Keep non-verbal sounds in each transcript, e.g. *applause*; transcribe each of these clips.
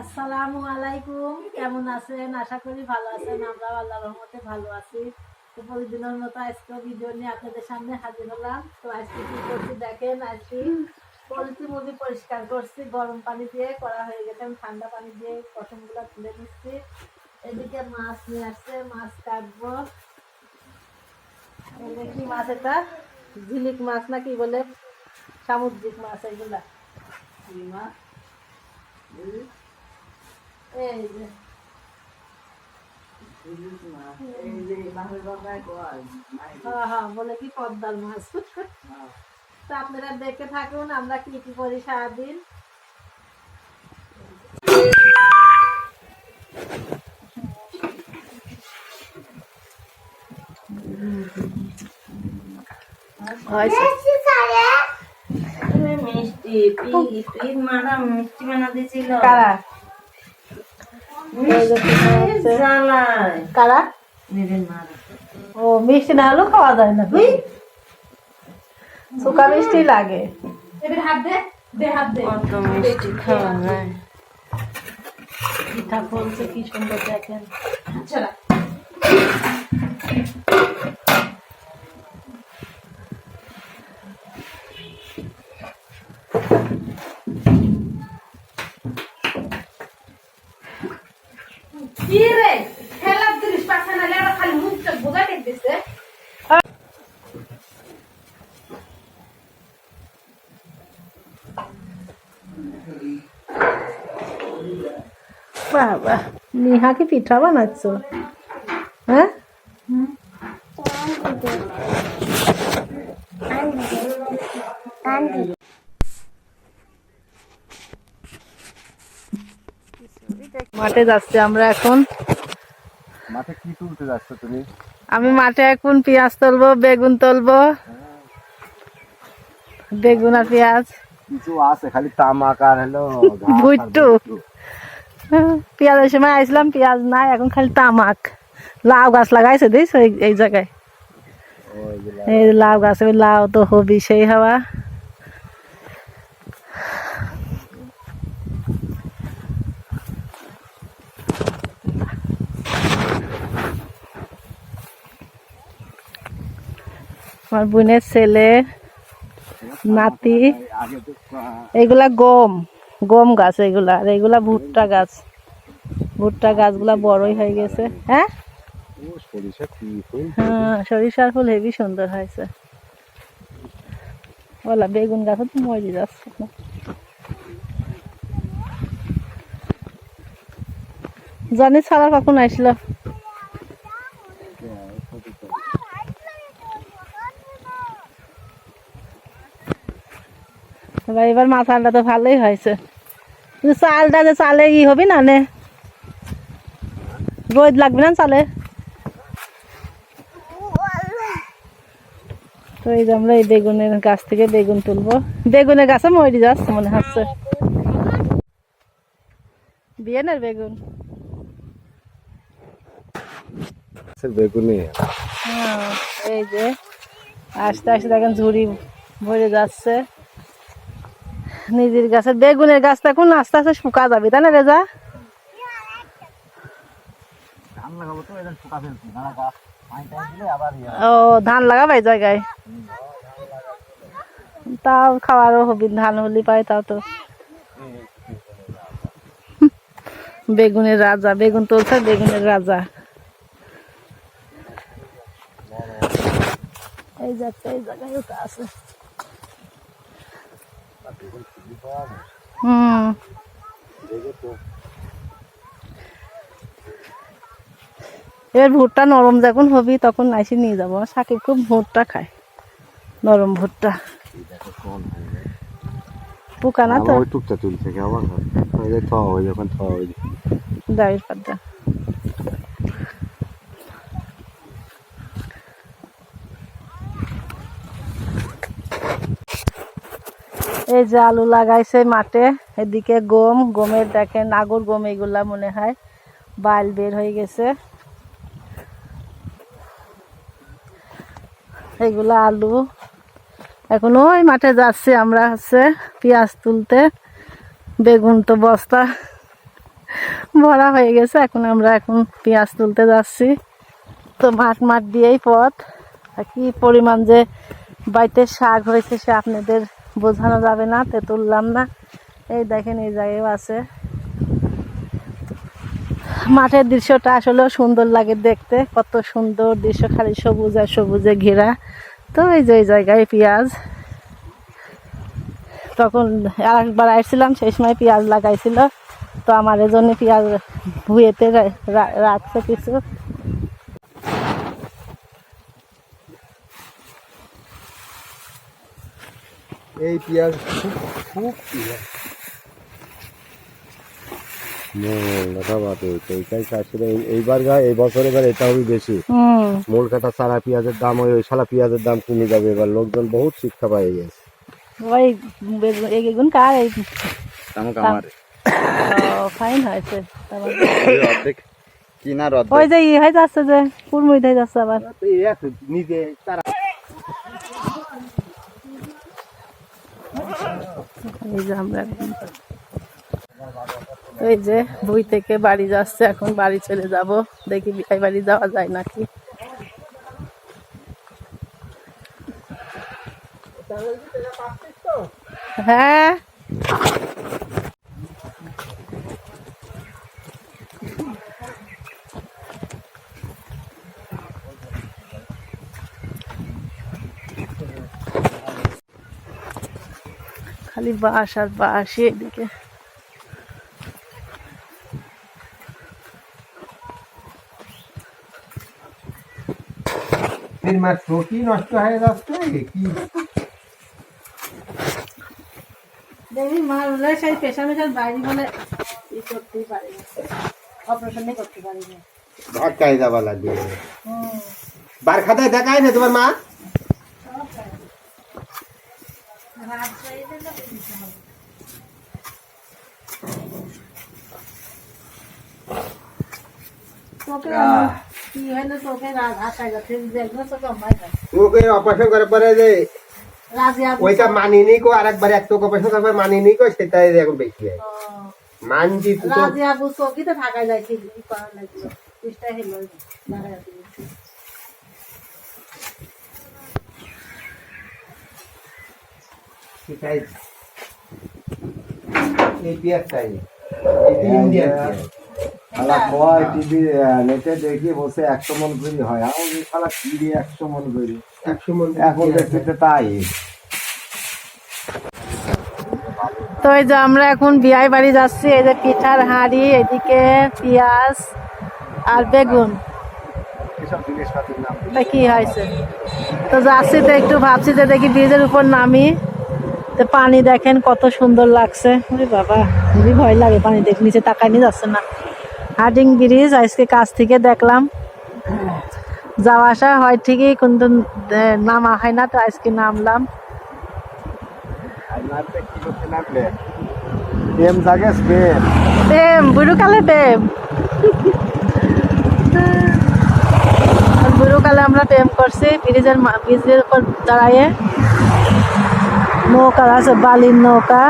আসসালামু আলাইকুম। কেমন আছেন? আশা করি ভালো আছেন। আমরা আল্লাহ রহমতে ভালো আছি। তো প্রতিদিনের মতো আজকে ভিডিও নিয়ে আপনাদের সামনে হাজির হলাম। তো আজকে কি করছি দেখেন, আজকে পোলট্রি মুরগি পরিষ্কার করছি। গরম পানি দিয়ে করা হয়ে গেছে। ঠান্ডা পানি দিয়ে পশমগুলো তুলে নিচ্ছি। এদিকে মাছ নিয়ে আসছে, মাছ কাটবো। কি মাছ এটা? ঝিলিক মাছ না কি বলে? সামুদ্রিক মাছ, এগুলা। মাছ। এই যে হ্যাঁ হ্যাঁ বলে কি পদ্মার মাছ। তো আপনারা দেখে থাকুন আমরা কি কি করি সারাদিন। মিষ্টি মারা মিষ্টি বানা দিয়েছিল কারা ও মিষ্টি না হলেও খাওয়া যায় না। তুই শুকা মিষ্টি লাগে। কত মিষ্টি খাওয়া যায়। পিঠা ফলছে কি সুন্দর দেখেন। বাবা নিহা কি পিঠা বানাচ্ছ? হ্যাঁ? মাঠে যাচ্ছি আমরা এখন। মাঠে কি তুলতে যাচ্ছ তুমি? আমি মাঠে এখন পেঁয়াজ তুলবো বেগুন তুলবো। বেগুন আর পেঁয়াজ। কিছু আছে খালি তামাক আর হলো *laughs* ভুট্টু। *laughs* পেঁয়াজের সময় আসলাম পেঁয়াজ নাই, এখন খালি তামাক। লাউ গাছ লাগাইছে দিস এই- জায়গায়? এই লাউ গাছ লাউ তো হবি সেই হাওয়া। আমার বোনের ছেলে, নাতি এইগুলা গম। গম গাছ এগুলা আর এইগুলা ভুট্টা গাছ। ভুট্টা গাছগুলা বড়ই হয়ে গেছে। হ্যাঁ? হ্যাঁ সরিষার ফুল হেবি সুন্দর হয়েছে। ওলা বেগুন গাছও তো মরে যাচ্ছে। জানি ছাড়া কখন আসলো। এবার এবার মাথাটা তো ভালোই হয়েছে। চালটা যে চালে ই হবি না নে? রোদ লাগবে না চালে? তো এই যে আমরা এই বেগুনের গাছ থেকে বেগুন তুলবো। বেগুনের গাছে মরি যাচ্ছে মনে হচ্ছে। বিয়েনের বেগুনি। হ্যাঁ, এই যে। আস্তে আস্তে দেখেন ঝুড়ি ভরে যাচ্ছে। নিজের গাছের বেগুনের গাছটা এখন আস্তে আস্তে শুকা যাবে তাই না রেজা? ইয়ে ও ধান লাগাবে জায়গায়? তাও খাওয়ারও হবি ধান হলি পাই তাও তো। বেগুনের রাজা বেগুন তুলছে বেগুনের রাজা। এই যাচ্ছে এই জায়গায় আছে। হুম। এবার ভুট্টা নরম যখন হবি তখন আইসি নিয়ে যাব। সাকিব খুব ভুট্টা খায়। নরম ভুট্টা। পোকা না তো? তুলছে আবার যখন। দাঁড়িয়ে এই যে আলু লাগাইছে মাঠে, এদিকে গম, গমের দেখেন আগর গম এগুলা মনে হয় বাইল বের হয়ে গেছে। এগুলা আলু। এখন ওই মাঠে যাচ্ছি আমরা হচ্ছে পেঁয়াজ তুলতে। বেগুন তো বস্তা ভরা হয়ে গেছে, এখন আমরা এখন পেঁয়াজ তুলতে যাচ্ছি। তো মাঠ মাঠ দিয়েই পথ। কি পরিমাণ যে বাড়িতে শাক হয়েছে সে আপনাদের বোঝানো যাবে না, তে তুললাম না। এই দেখেন, এই জায়গায় আছে। মাঠের দৃশ্যটা আসলেও সুন্দর লাগে দেখতে। কত সুন্দর দৃশ্য, খালি সবুজ আর সবুজে ঘেরা। তো এই যে জায়গায় পেঁয়াজ। তখন আরেকবার আসছিলাম, সেই সময় পেঁয়াজ লাগাইছিল। তো আমার জন্য পেঁয়াজ ভুয়েতে রাখছে কিছু। এই পেঁয়াজ খুব খুব পেঁয়াজ এইবার এই বছর এবার এটা হবে বেশি। মূল কাটা সারা পেঁয়াজের দাম ওই ওই সারা পেঁয়াজের দাম কমে যাবে এবার। লোকজন বহুত শিক্ষা পাই গেছে। ওই বেগুন- কার এই আমার। ফাইন হয়েছে। তারপর অর্ধেক কিনার ওই যে ই হয়ে যাচ্ছে যে কুরমুই হয়ে যাচ্ছে আবার। নিজে তারা এই যে বই থেকে বাড়ি যাচ্ছে, এখন বাড়ি চলে যাব। দেখি বিয়ে বাড়ি যাওয়া যায় নাকি? হ্যাঁ? খালি বাস আর বাস এদিকে। তিন মাস চটি নষ্ট হয়ে যাচ্ছে কি? দেখি মা বলে সেই পেশা মেশার বাইরে বলে ই করতেই পারি অপারেশনই করতে পারি না। ধাক্কায় যাবা লাগবে। বার খাতায় দেখায় না তোমার মা তোকে কি হলো তোকে আশা যাচ্ছে দেখব তো কমাই যায় ওকে অপারেশন করার পরে যে রাজিয়া ওইটা মানিনি কো আরেকবার এক তো অপারেশন করার পর মানিনি কো সেটাই এখন বেশি হয় মানজি তুই তো রাজিয়া বু চৌকিতে থাকা যায় কি কি করা লাগল চেষ্টা হলো দাঁড়ায় আছি। সেটাই এই পেঁয়াজটাই এটা ইন্ডিয়ান পেঁয়াজ। শালা কয় টিভি নেটে দেখি বসে একশো মন করি হয়। আমি শালা কি একশো মন করি? একশো মন এখন দেখছি তো তাই। তো এই যে আমরা এখন বিয়াই বাড়ি যাচ্ছি এই যে পিঠার হাঁড়ি এদিকে পেঁয়াজ আর বেগুন। কি হয়েছে? তো যাচ্ছি তো একটু ভাবছি যে দেখি ব্রিজের উপর নামি। তো পানি দেখেন কত সুন্দর লাগছে। ওরে বাবা খুবই ভয় লাগে পানি দেখ নিচে তাকাই নিয়ে যাচ্ছে না। হার্ডিং ব্রিজ আজকে কাছ থেকে দেখলাম। যাওয়া আসা হয় ঠিকই কিন্তু নামা হয় না তো আজকে নামলাম। প্রেম জাগে প্রেম প্রেম বুড়োকালে প্রেম। বুড়োকালে আমরা প্রেম করছি ব্রিজের ব্রিজের উপর দাঁড়াইয়ে নৌকা আছে, বালির নৌকা।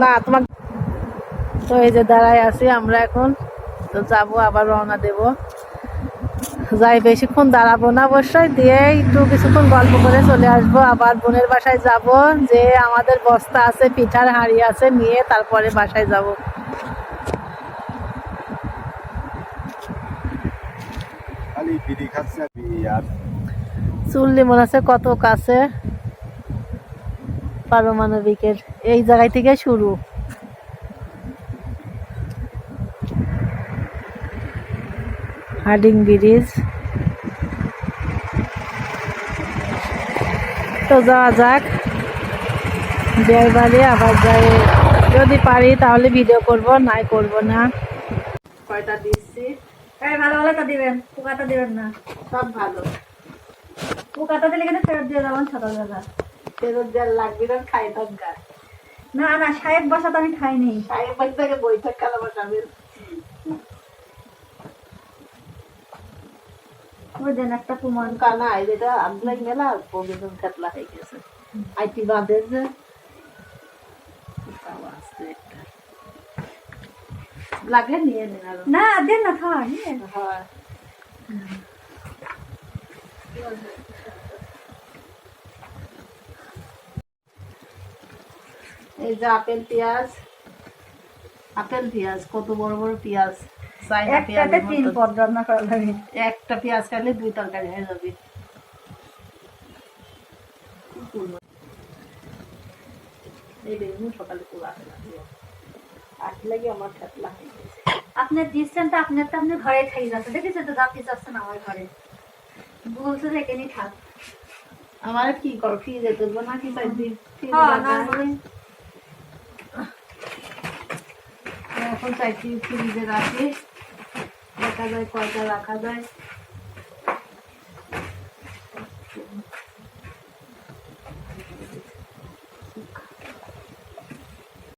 না, তোমার তো এই যে দাঁড়ায় আছি আমরা এখন, তো যাব, আবার রওনা দেব। যাই বেশিক্ষণ দাঁড়াবো না অবশ্যই দিয়ে একটু কিছুক্ষণ গল্প করে চলে আসব। আবার বোনের বাসায় যাব যে আমাদের বস্তা আছে পিঠার হাঁড়ি আছে নিয়ে তারপরে বাসায় যাব। চুল্লি মনে আছে কত কাছে পারমাণবিকের। এই জায়গায় থেকে শুরু। হার্ডিং ব্রিজ তো যাওয়া যাক। বিয়ের বাড়ি আবার যাই। যদি পারি তাহলে ভিডিও করব নাই করব না। কয়টা দিচ্ছি ভালো ভালো দিবেন পোকাটা দিবেন না। সব ভালো। পোকাটা দিলে কিন্তু ফেরত দিয়ে যাবেন সকালবেলা। ফেরত দেওয়ার লাগবে না খাই না না সাহেব বসা তো আমি খাইনি। সাহেব বাড়ি থেকে বৈঠক খেলা বসাবেন একটা কানা আগলাই মেলা প্রয়োজন খেতলা হয়ে গেছে। আইটি যে। লাগলে নিয়ে নেন না দেন না খাওয়া নিয়ে হয়। এই যে আপেল পেঁয়াজ আপেল পেঁয়াজ কত বড় বড় পেঁয়াজ। চাইনা একটাতে তিন পদ রান্না করা লাগে একটা পেঁয়াজ খাইলে দুই তরকারি হয়ে যাবে। এই দেখুন সকালে পুরো আসলে আসলে কি আমার ঠেতলা হয়ে গেছে। আপনার ডিস্টেন্সটা আপনার তো আপনি ঘরে খাই যাচ্ছে দেখেছ তো যাতে যাচ্ছেন আমার ঘরে। বলছে যে এখানেই থাক। আমার কি কর ফ্রিজে তুলবো নাকি ফ্রিজে হ্যাঁ, রাখা? না, এখন চাইছি ফ্রিজে রাখি। দেখা যায় কয়টা রাখা যায়।